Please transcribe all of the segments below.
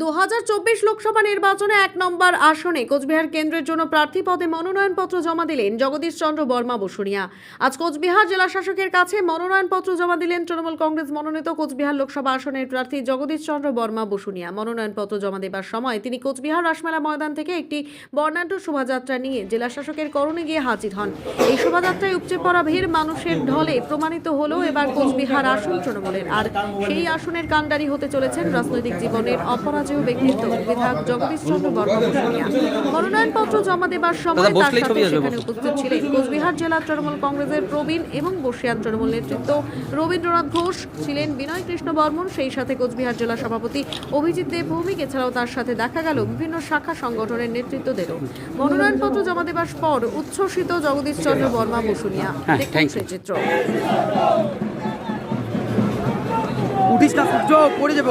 দু হাজার চব্বিশ লোকসভা নির্বাচনে এক নম্বর আসনে কোচবিহার কেন্দ্রের জন্য প্রার্থী পদে মনোনয়নপত্র জমা দিলেন জগদীশ চন্দ্র বর্মা বসুনিয়া আজ কোচবিহার জেলা শাসকের কাছে মনোনয়নপত্র জমা দিলেন তৃণমূল কংগ্রেস মনোনীত কোচবিহার লোকসভা আসনের প্রার্থী জগদীশ চন্দ্র বর্মা বসুনিয়া মনোনয়নপত্র জমা দেবার সময় তিনি কোচবিহার রাসমেলা ময়দান থেকে একটি বর্ণাঢ্য শোভাযাত্রা নিয়ে জেলা শাসকের করণে গিয়ে হাজির হন। এই শোভাযাত্রায় উপচে পড়া ভিড় মানুষের ঢলে প্রমাণিত হলো এবার কোচবিহার আসন তৃণমূলের। আর সেই আসনের কাণ্ডারি হতে চলেছেন রাজনৈতিক জীবনের অপরাজেয় ব্যক্তিত্ব বিধায়ক জগদীশ চন্দ্র বর্মা মনোনয়নপত্র জমা দেবার সময় তার সাথে সেখানে উপস্থিত ছিলেন কোচবিহার জেলা তৃণমূল কংগ্রেসের প্রবীণ এবং বর্ষিয়ান তৃণমূল নেতৃত্ব রবীন্দ্রনাথ ঘোষ ছিলেন বিনয় কৃষ্ণ বর্মন সেই সাথে কোচবিহার জেলা সভাপতি অভিজিৎ দেব ভৌমিক এছাড়াও তার সাথে দেখা গেল বিভিন্ন শাখা সংগঠনের নেতৃত্বদেরও। মনোনয়নপত্র জমা দেবার পর উচ্ছ্বসিত জগদীশ চন্দ্র বর্মা বসুনিয়া হ্যাঁ, দেখুন সেই চিত্র। উঠিস না সূর্য পড়ে যাব।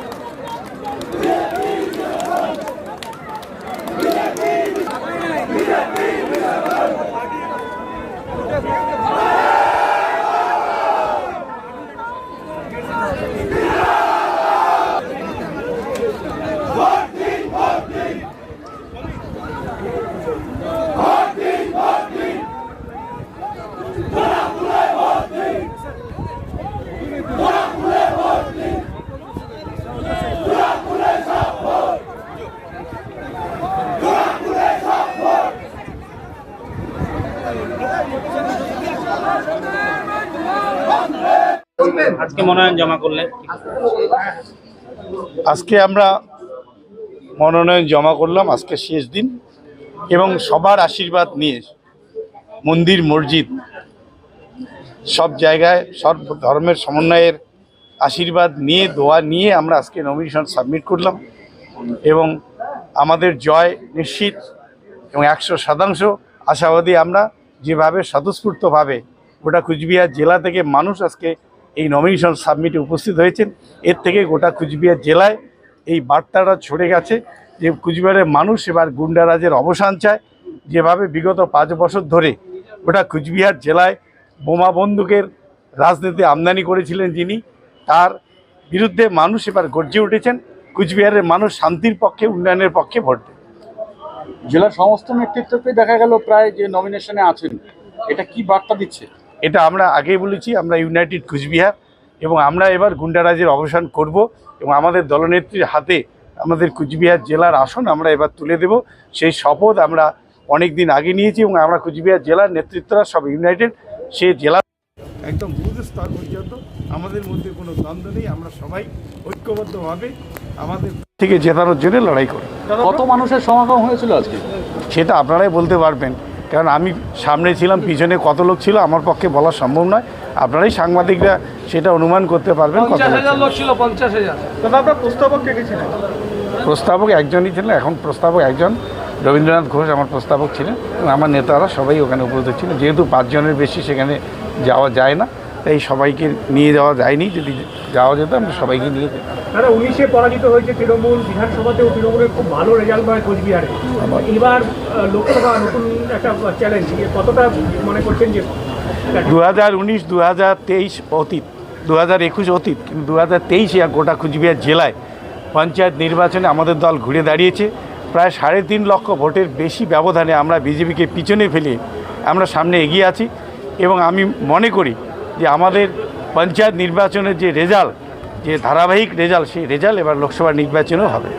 Shut আজকে মনোনয়ন জমা করলেন আজকে আমরা মনোনয়ন জমা করলাম আজকে শেষ দিন এবং সবার আশীর্বাদ নিয়ে মন্দির মসজিদ সব জায়গায় সব ধর্মের সমন্বয়ের আশীর্বাদ নিয়ে দোয়া নিয়ে আমরা আজকে নমিনেশন সাবমিট করলাম এবং আমাদের জয় নিশ্চিত এবং একশো শতাংশ আশাবাদী আমরা যেভাবে স্বতঃস্ফূর্তভাবে গোটা কুচবিহার জেলা থেকে মানুষ আজকে এই নমিনেশন সাবমিটে উপস্থিত হয়েছেন। এর থেকে গোটা কুচবিহার জেলায় এই বার্তাটা ছড়ে গেছে যে কুচবিহারের মানুষ এবার গুন্ডারাজের অবসান চায়। যেভাবে বিগত পাঁচ বছর ধরে গোটা কুচবিহার জেলায় বোমা বন্দুকের রাজনীতি আমদানি করেছিলেন যিনি, তার বিরুদ্ধে মানুষ এবার গর্জে উঠেছেন। কুচবিহারের মানুষ শান্তির পক্ষে, উন্নয়নের পক্ষে ভোট দেবে জেলার সমস্ত নেতৃত্বকে দেখা গেল প্রায় যে নমিনেশনে আছেন। এটা কি বার্তা দিচ্ছে? এটা আমরা আগেই বলেছি আমরা ইউনাইটেড কুচবিহার এবং আমরা এবার গুন্ডারাজের অবসান করব এবং আমাদের দলনেত্রীর হাতে আমাদের কুচবিহার জেলার আসন আমরা এবার তুলে দেব। সেই শপথ আমরা অনেক দিন আগে নিয়েছি এবং আমরা কুচবিহার জেলার নেতৃত্বরা সব ইউনাইটেড সে জেলা একদম বুথ স্তর পর্যন্ত আমাদের মধ্যে কোনো দ্বন্দ্ব নেই আমরা সবাই ঐক্যবদ্ধভাবে আমাদের থেকে জেতানোর জন্য লড়াই করি কত মানুষের সমাগম হয়েছিল আজকে? সেটা আপনারাই বলতে পারবেন। কারণ আমি সামনে ছিলাম পিছনে কত লোক ছিল আমার পক্ষে বলা সম্ভব নয়। আপনারাই সাংবাদিকরা সেটা অনুমান করতে পারবেন কত লোক ছিল। প্রস্তাবক একজনই ছিলেন এখন প্রস্তাবক একজন। রবীন্দ্রনাথ ঘোষ আমার প্রস্তাবক ছিলেন এবং আমার নেতারা সবাই ওখানে উপস্থিত ছিলেন। যেহেতু পাঁচজনের বেশি সেখানে যাওয়া যায় না তাই সবাইকে নিয়ে যাওয়া যায়নি। যদি যাওয়া যেত আমরা সবাইকে নিয়ে যেতাম। দাদা উনিশে পরাজিত হয়েছে তৃণমূল বিধানসভাতেও। তৃণমূলের খুব ভালো রেজাল্ট হয় কোচবিহারে। এবার লোকসভা নতুন একটা চ্যালেঞ্জ কতটা মনে করছেন যে দু হাজার উনিশ দু হাজার তেইশ অতীত দু হাজার একুশ অতীত কিন্তু দু হাজার তেইশে গোটা কুচবিহার জেলায় পঞ্চায়েত নির্বাচনে আমাদের দল ঘুরে দাঁড়িয়েছে। প্রায় সাড়ে তিন লক্ষ ভোটের বেশি ব্যবধানে আমরা বিজেপিকে পিছনে ফেলে আমরা সামনে এগিয়ে আছি। এবং আমি মনে করি যে আমাদের পঞ্চায়েত নির্বাচনের যে রেজাল্ট, যে ধারাবাহিক রেজাল্ট, সেই রেজাল্ট এবার লোকসভা নির্বাচনেও হবে।